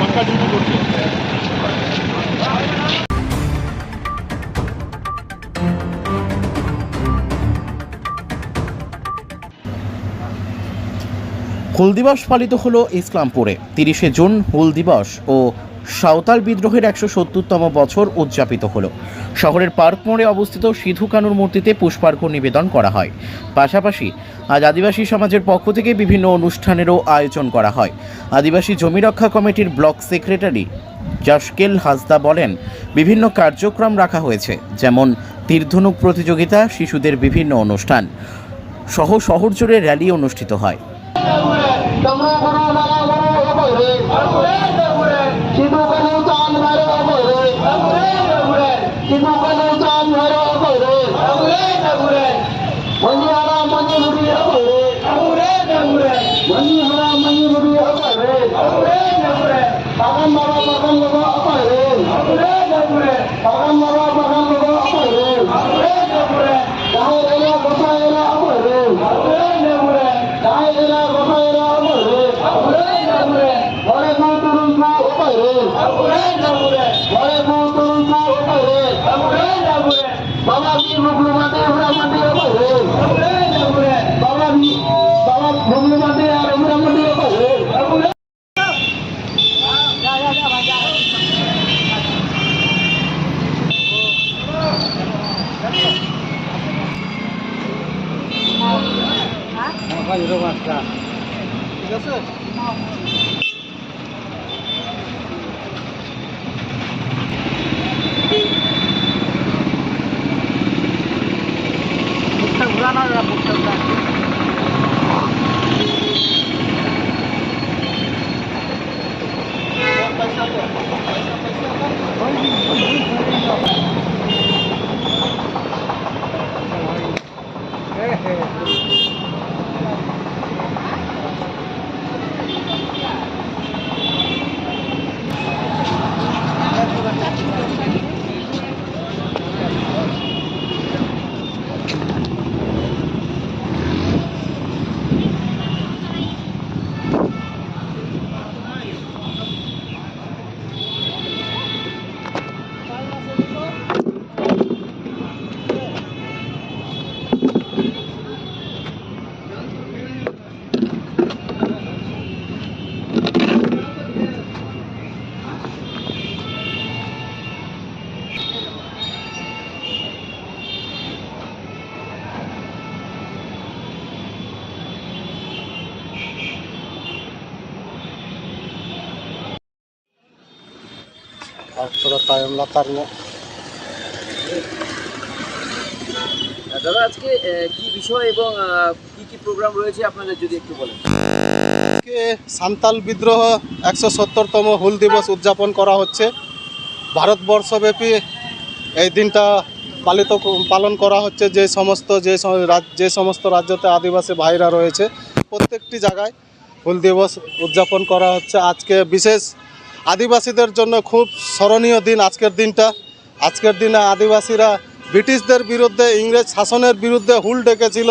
করছে ডিউটি করছে। হুল দিবস পালিত হলো ইসলামপুরে। তিরিশে জুন হুল দিবস ও সাঁওতাল বিদ্রোহের একশো সত্তরতম বছর উদযাপিত হলো। শহরের পার্ক মোড়ে অবস্থিত সিধু কানুর মূর্তিতে পুষ্পার্ঘ নিবেদন করা হয়। পাশাপাশি আজ আদিবাসী সমাজের পক্ষ থেকে বিভিন্ন অনুষ্ঠানেরও আয়োজন করা হয়। আদিবাসী জমি রক্ষা কমিটির ব্লক সেক্রেটারি জাসকেল হাসদা বলেন, বিভিন্ন কার্যক্রম রাখা হয়েছে, যেমন তীরধনুক প্রতিযোগিতা, শিশুদের বিভিন্ন অনুষ্ঠান, সহ শহর জুড়ে র্যালি অনুষ্ঠিত হয়। সিধু বাবা কি মুগলু মাতে উড়া মাতে বাবা বাবা মুগলু মাতে আর উড়া মাতে অপরে আর ᱚᱠᱛᱚ দাদা আজকে কি বিষয় এবং কি কি প্রোগ্রাম রয়েছে আপনাদের যদি একটু বলেন? আজকে সান্তাল বিদ্রোহ একশো সত্তরতম হুল দিবস উদযাপন করা হচ্ছে। ভারতবর্ষব্যাপী এই দিনটা পালিত পালন করা হচ্ছে। যে সমস্ত যে যে সমস্ত রাজ্যতে আদিবাসী ভাইরা রয়েছে প্রত্যেকটি জায়গায় হুল দিবস উদযাপন করা হচ্ছে। আজকে বিশেষ আদিবাসীদের জন্য খুব স্মরণীয় দিন আজকের দিনটা। আজকের দিনে আদিবাসীরা ব্রিটিশদের বিরুদ্ধে, ইংরেজ শাসনের বিরুদ্ধে হুল ডেকেছিল।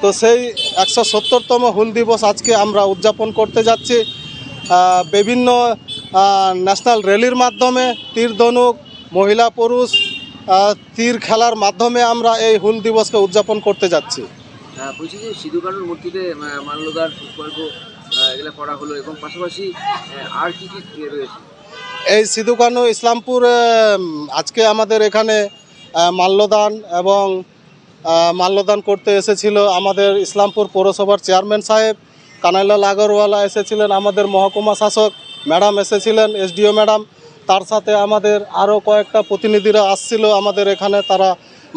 তো সেই একশো সত্তরতম হুল দিবস আজকে আমরা উদযাপন করতে যাচ্ছি। বিভিন্ন ন্যাশনাল র্যালির মাধ্যমে তীর ধনুক, মহিলা, পুরুষ তীর খেলার মাধ্যমে আমরা এই হুল দিবসকে উদযাপন করতে যাচ্ছি। বলছি যে সিধু কানুর মূর্তিতে পুষ্পার্ঘ ইয়ে এই সিধুকানু ইসলামপুর আজকে আমাদের এখানে মাল্যদান এবং মাল্যদান করতে এসেছিল আমাদের ইসলামপুর পৌরসভার চেয়ারম্যান সাহেব। কানাইলাল আগরওয়ালা এসেছিলেন আমাদের মহকুমা শাসক, ম্যাডাম এসেছিলেন, এসডিও ম্যাডাম। তার সাথে আমাদের আরও কয়েকটা প্রতিনিধিরা আসছিল আমাদের এখানে, তারা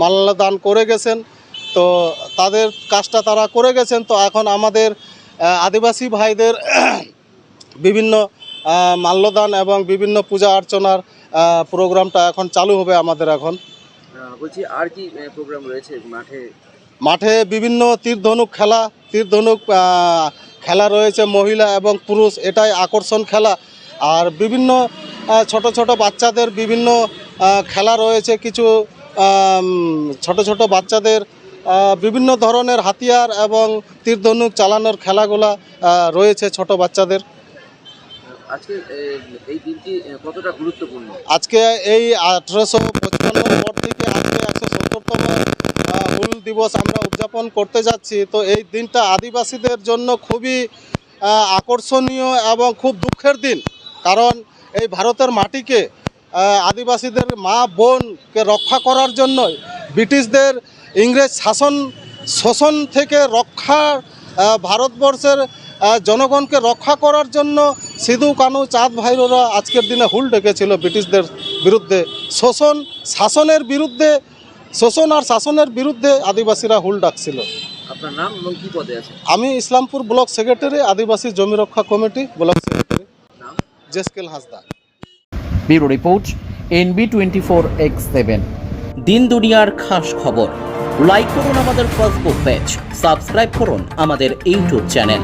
মাল্যদান করে গেছেন। তো তাদের কাজটা তারা করে গেছেন। তো এখন আমাদের আদিবাসী ভাইদের বিভিন্ন মাল্যদান এবং বিভিন্ন পূজা অর্চনার প্রোগ্রামটা এখন চালু হবে আমাদের এখন। বলছি আর কি প্রোগ্রাম রয়েছে মাঠে? মাঠে বিভিন্ন তীর ধনুক খেলা তীর ধনুক আহ, খেলা রয়েছে মহিলা এবং পুরুষ এটাই আকর্ষণ খেলা। আর বিভিন্ন ছোট ছোট বাচ্চাদের বিভিন্ন খেলা রয়েছে কিছু ছোট ছোট বাচ্চাদের বিভিন্ন ধরনের হাতিয়ার এবং তীরধনুক চালানোর খেলাগুলা রয়েছে ছোট বাচ্চাদের। আজকে এই আঠেরোশো পঁচপান্নর পর থেকে আজকে একশো সত্তরতম হুল দিবস আমরা উদযাপন করতে যাচ্ছি। তো এই দিনটা আদিবাসীদের জন্য খুবই আকর্ষণীয় এবং খুব দুঃখের দিন। কারণ এই ভারতের মাটিকে আদিবাসীদের মা বোনকে রক্ষা করার জন্য ব্রিটিশদের ইংরেজ শাসন শোষণ থেকে রক্ষা ভারতবর্ষের জনগণকে রক্ষা করার জন্য সিধু কানু চাঁদ ভাইরা আজকের দিনে হুল ডেকেছিল ব্রিটিশদের বিরুদ্ধে। শোষণ শাসনের বিরুদ্ধে শোষণ আর শাসনের বিরুদ্ধে আদিবাসীরা হুল ডাকছিল। আপনার নাম এবং কি পদে আছে আমি ইসলামপুর ব্লক সেক্রেটারি আদিবাসী জমি রক্ষা committee block secretary. Jeskel Hasda bureau report NB twenty four X seven. দিন দুনিয়ার খাস খবর। লাইক করুন আমাদের ফেসবুক পেজ সাবস্ক্রাইব করুন আমাদের ইউটিউব চ্যানেল